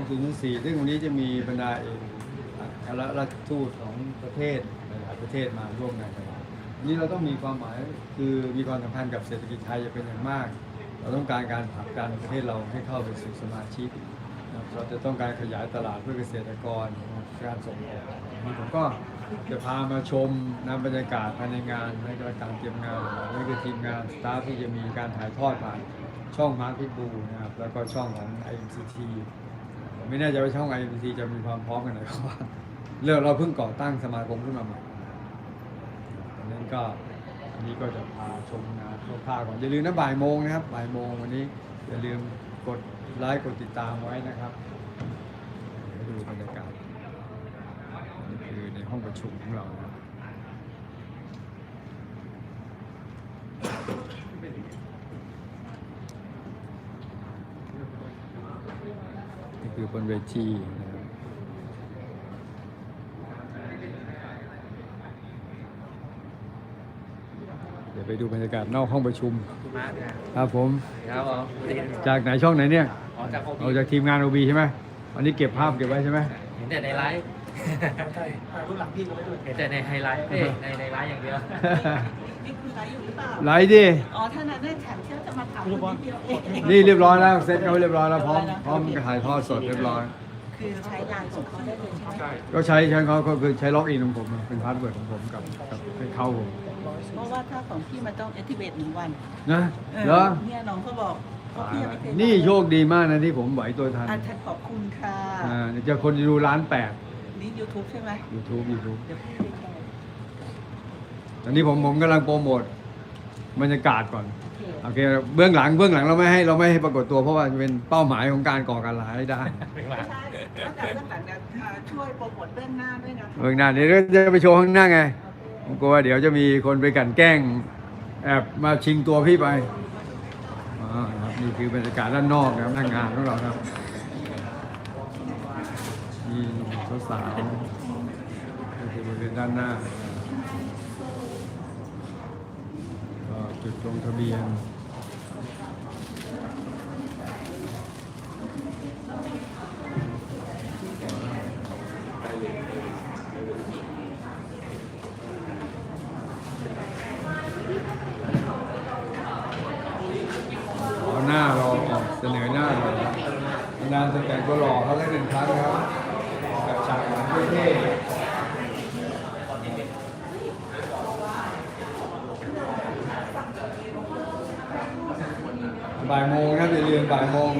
2004ซึ่งวันนี้จะมีบรรดาเอกอัครราชทูตของประเทศหลายประเทศมาร่วมงานกันนนี้เราต้องมีความหมายคือมีความสำคัญกับเศรษฐกิจไทยเป็นอย่างมาก เราต้องการการผลักดันประเทศเราให้เข้าไปสู่สมาชิกเราจะต้องการขยายตลาดเพื่อเกษตรกรการส่งออกผมก็จะพามาชมนะบรรยากาศภายในงานในการเตรียมงานนี่คือทีมงานสตาฟที่จะมีการถ่ายทอดผ่านช่องมาร์คพิบูนะครับแล้วก็ช่องของ IMCT ผมไม่แน่ใจว่าช่อง IMCT จะมีความพร้อมกันไหนก็ว่าเรื่องเราเพิ่งก่อตั้งสมาคมขึ้นมาใหม่ดังนั้นก็อันนี้ก็จะพาชมงานคร่าก่อนอย่าลืมนะบ่ายโมงนะครับบ่ายโมงวันนี้อย่าลืมกดไลค์กดติดตามไว้นะครับดูบรรยากาศนี่คือในห้องประชุมของเรานะ ครับนี่คือบนเวทีนะครับเดี๋ยวไปดูบรรยากาศนอกห้องประชุมมาร์คนะครับผม ครับผมจากไหนช่องไหนเนี่ย ออกจากโอเอาบีจากทีมงานโอบีใช่ไหมวันนี้เก็บภาพเก็บไว้ใช่ไหม เห็นแต่ในไลฟ์ ใช่ถ่ายรูปหลังพี่ก็ไม่ด้วยเห็นแต่ในไฮไลท์เอ้ยในในไลฟ์อย่างเดียว นี่คุณไลฟ์อยู่หรือเปล่าไหลดิ อ๋อถ้านั้นเนี่ยฉันเชื่อจะมาถามคุณนิดเดียวเองนี่เรียบร้อยแล้วเซ็ตเขาเรียบร้อยแล้วพร้อมพร้อมถ่ายทอดสดเรียบร้อย คือใช้ไลน์ของเขาได้เลยใช่ไหมก็ใช้ใช้เขาก็คือใช้ล็อกอินของผมเป็นพาสเวิร์ดของผมกับกับให้เข้าผมเพราะว่าถ้าของพี่มันต้อง activate หนึ่งวันนะเออเหรอเนี่ยน้องเขาบอกเพราะพี่ยังไม่เคยนี่โชคดีมากนะที่ผมไหวตัวทัน อะฉันขอบคุณค่ะอ่าเจะคนดูล้านแปด นี่ YouTube ใช่ไหม YouTube YouTube เดี๋ยวพี่ไปแชร์ตอนนี้ผมผมกำลังโปรโมทบรรยากาศก่อนโอเคโอเคเบื้องหลังเบื้องหลังเราไม่ให้เราไม่ให้ปรากฏตัวเพราะว่าเป็นเป้าหมายของการก่อการร้ายได้ ไม่ใช่ถ้าแต่เรื่องหลังเนี่ยอ่าช่วยโปรโมทเบื้องหน้าด้วยนะเบื้องหน้าเดี๋ยวจะไปโชว์ข้างหน้าไงผมกลัวว่าเดี๋ยวจะมีคนไปกลันแกล้งแอบมาชิงตัวพี่ไปอ๋อครับนี่คือบรรยากาศด้านนอกนะครับหน้างานของเราครับ มีสาวๆก็คือบริเวณด้านหน้าก็จุดลงทะเบียนเอาหน้ารอออกเสนอหน้าหน่อยนานจะแต่งก็หล่อเขาได้หนึ่งครั้งครับฉากหลังเท่ๆ บ่ายโมงครับอย่าลืมบ่ายโมง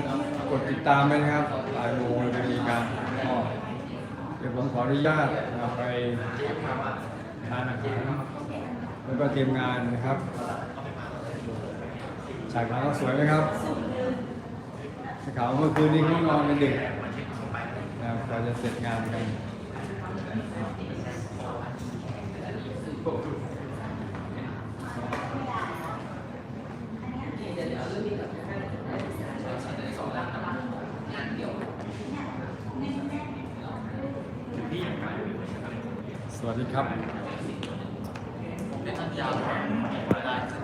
กดติดตามไว้นะครับบ่ายโมงจะมีการเดี๋ยวผมขออนุญาตไปทานอาหารแล้วก็เตรียมงานนะครับฉากหลังก็สวยไหมครับข่าวเมื่อคืนนี้เขานอนเป็นดึกนะครับกว่าจะเสร็จงานกัน สวัสดีครับ